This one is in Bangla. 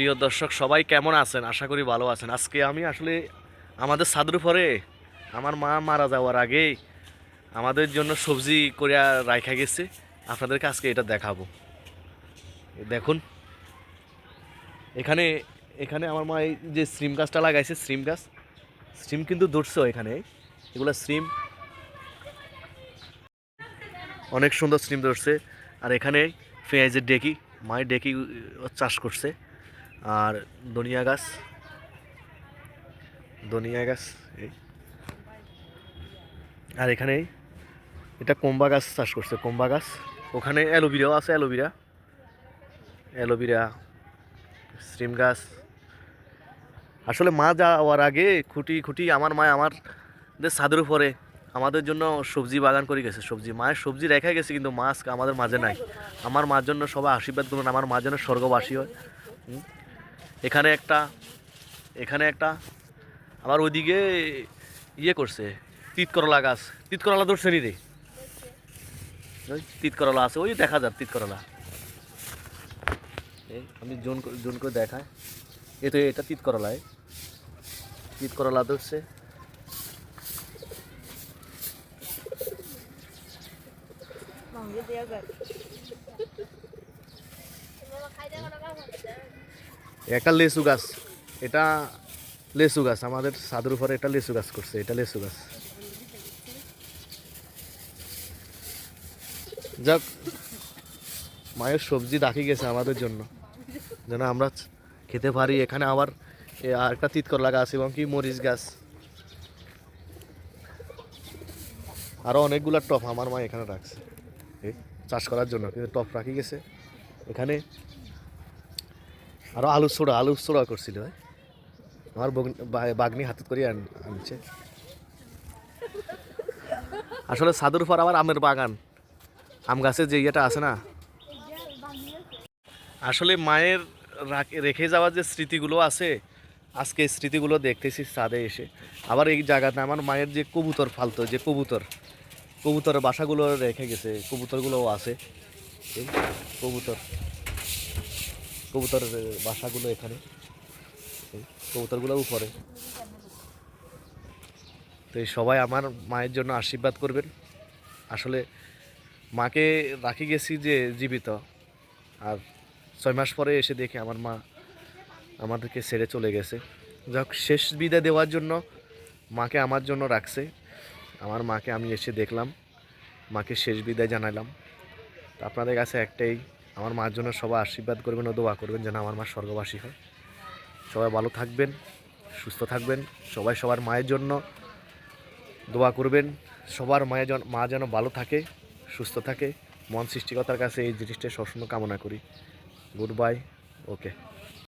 প্রিয় দর্শক, সবাই কেমন আছেন? আশা করি ভালো আছেন। আজকে আমি আসলে আমাদের সাদুর পরে আমার মা মারা যাওয়ার আগে আমাদের জন্য সবজি করে রাখা গেছে। আপনাদেরকে আজকে এটা দেখাবো। দেখুন। এখানে এখানে আমার মা এই যে সিম গাছটা লাগাইছে, সিম গাছ, সিম কিন্তু ধরছে এখানে। এগুলো সিম। অনেক সুন্দর সিম ধরছে। আর এখানে পেঁয়াজের ডেকি, মায়ের ডেকি চাষ করছে। আর ধনিয়া গাছ। ধনিয়া গাছ, এই। আর এখানে এটা কম্বা গাছ চাষ করছে, কম্বা গাছ। ওখানে অ্যালোভেরাও আছে, অ্যালোভেরা। অ্যালোভেরা স্ট্রিম গাছ। আসলে মা যাওয়ার আগে খুঁটি খুঁটি আমার মা আমাদের ছাদের উপরে আমাদের জন্য সবজি বাগান করে গেছে, সবজি। মায়ের সবজি রেখে গেছে, কিন্তু মাছ আমাদের মাঝে নাই। আমার মার জন্য সবাই আশীর্বাদ করুন, আমার মার জন্য স্বর্গবাসী হয়। এখানে একটা এখানে একটা, আবার ওইদিকে ইয়ে করছে তিত করলা গাছ তিত করলা ধরছে নি রে? ওই তিত করলা আছে, ওই দেখা যাক তিত করলা আমি জোন জোন করে দেখায় এ তো এটা তিত করলায় তিত করলা ধরছে dia gak? একটা লেসু গাছ। এটা লেসু গাছ। আমাদের ছাদের উপরে এটা লেসু গাছ করছে, এটা লেসু গাছ। যাক, মায়ের সবজি রাখি গেছে আমাদের জন্য। যেন আমরা খেতে পারি। এখানে আবার একটা তিত করলা গাছ এবং কি মরিচ গাছ। আরও অনেকগুলো টপ আমার মা এখানে রাখছে। চাষ করার জন্য। কিন্তু টপ রাখি গেছে। এখানে আরও আলু ছোড়া আলু ছোড়া করছিল ভাই আমার বাগনি হাতে করে আন- আনছে। আসলে সাদুর পর আবার আমের বাগান। আম গাছের যে ইয়েটা আছে না? আসলে মায়ের রেখে যাওয়ার যে স্মৃতিগুলো আছে, আজকে স্মৃতিগুলো দেখতেছি ছাদে এসে। আবার এই জায়গাতে আমার মায়ের যে কবুতর ফালতো, যে কবুতর, কবুতরের বাসাগুলো রেখে গেছে, কবুতরগুলোও আছে। কবুতর। কবুতরের বাসাগুলো এখানে। কবুতরগুলো উপরে। তো এই সবাই আমার মায়ের জন্য আশীর্বাদ করবেন। আসলে মাকে রাখি গেছি যে জীবিত। আর ছয় মাস পরে এসে দেখে আমার মা আমাদেরকে ছেড়ে চলে গেছে। যাক, শেষ বিদায় দেওয়ার জন্য মাকে আমার জন্য রাখছে। আমার মাকে আমি এসে দেখলাম। মাকে শেষ বিদায় জানালাম। আপনাদের কাছে একটাই আমার মার জন্য সবাই আশীর্বাদ করবেন ও দোয়া করবেন যেন আমার মা স্বর্গবাসী হয়। সবাই ভালো থাকবেন, সুস্থ থাকবেন, সবাই সবার মায়ের জন্য দোয়া করবেন, সবার মায়ের মা যেন ভালো থাকে, সুস্থ থাকে। মন সৃষ্টিকতার কাছে এই জিনিসটা সবসময় কামনা করি। Good bye okay